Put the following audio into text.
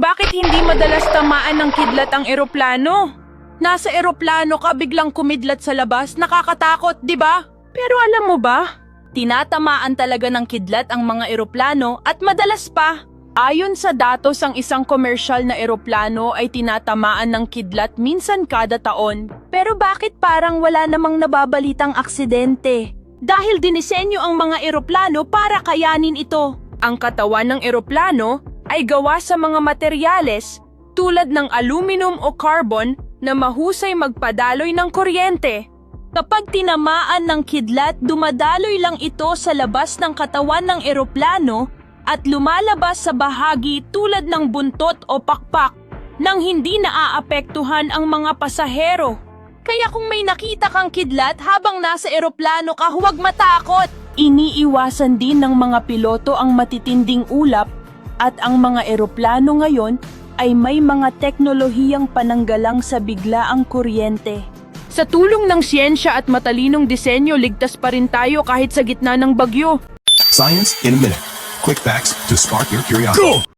Bakit hindi madalas tamaan ng kidlat ang eroplano? Nasa eroplano ka biglang kumidlat sa labas, nakakatakot, di ba? Pero alam mo ba, tinatamaan talaga ng kidlat ang mga eroplano at madalas pa. Ayon sa datos ang isang komersyal na eroplano ay tinatamaan ng kidlat minsan kada taon. Pero bakit parang wala namang nababalitang aksidente? Dahil dinisenyo ang mga eroplano para kayanin ito. Ang katawan ng eroplano ay gawa sa mga materyales tulad ng aluminum o carbon na mahusay magpadaloy ng kuryente. Kapag tinamaan ng kidlat, dumadaloy lang ito sa labas ng katawan ng eroplano at lumalabas sa bahagi tulad ng buntot o pakpak nang hindi naaapektuhan ang mga pasahero. Kaya kung may nakita kang kidlat habang nasa eroplano ka, huwag matakot. Iniiwasan din ng mga piloto ang matitinding ulap at ang mga eroplano ngayon ay may mga teknolohiyang pananggalang sa biglaang kuryente. Sa tulong ng siyensya at matalinong disenyo, ligtas pa rin tayo kahit sa gitna ng bagyo. Science in a minute. Quick facts to spark your curiosity.